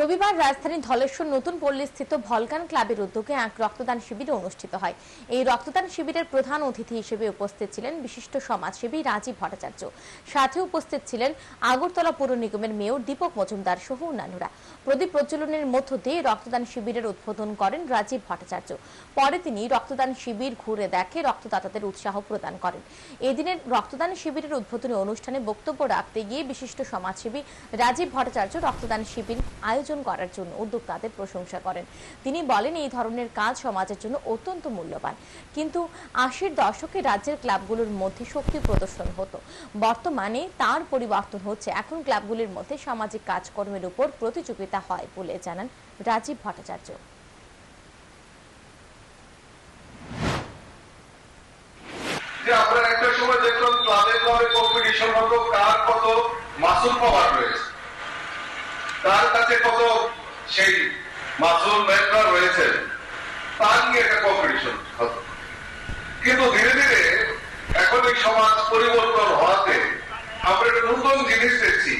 রবিবার রাজধানীর ধলেশ্বর নতুন পল্লীস্থিত ভলকান ক্লাবের উদ্যোগে এক রক্তদান শিবির অনুষ্ঠিত হয়। এই রক্তদান শিবিরের প্রধান অতিথি হিসেবে উপস্থিত ছিলেন বিশিষ্ট সমাজসেবী রাজীব ভট্টাচার্য। সাথে উপস্থিত ছিলেন আগরতলা পৌর নিগমের মেয়র দীপক মজুমদার সহ অন্যান্যরা। প্রদীপ প্রজ্বলনের মধ্য দিয়ে রক্তদান শিবিরের উদ্বোধন করেন রাজীব ভট্টাচার্য। পরে তিনি রক্তদান শিবির ঘুরে দেখে রক্তদাতাদের উৎসাহ প্রদান করেন। এদিনের রক্তদান শিবিরের উদ্বোধনী অনুষ্ঠানে বক্তব্য রাখতে গিয়ে বিশিষ্ট সমাজসেবী রাজীব ভট্টাচার্য রক্তদান শিবির আয়োজন করার জন্য উদ্যোক্তাদের প্রশংসা করেন। তিনি বলেন, এই ধরনের কাজ সমাজের জন্য অত্যন্ত মূল্যবান। কিন্তু আশির দশকে রাজ্যের ক্লাবগুলোর মধ্যে শক্তি প্রদর্শন হতো। বর্তমানে তার পরিবর্তন হচ্ছে। এখন ক্লাবগুলির মধ্যে সামাজিক কাজকর্মের উপর প্রতিযোগিতা হয় বলে জানান রাজীব ভট্টাচার্য। আমরা একটা সময় দেখলাম ক্লাবে ক্লাবে কম্পিটিশন হতো কার কত মাসুল পাওয়ার রয়েছে। তার কাছে কত? সেই মাসুল ম্যানরা রয়েছে তা নিয়ে একটা কম্পিটিশন কিন্তু ধীরে ধীরে এখন এই সমাজ পরিবর্তন হওয়াতে আমরা একটা নতুন জিনিস দেখছি।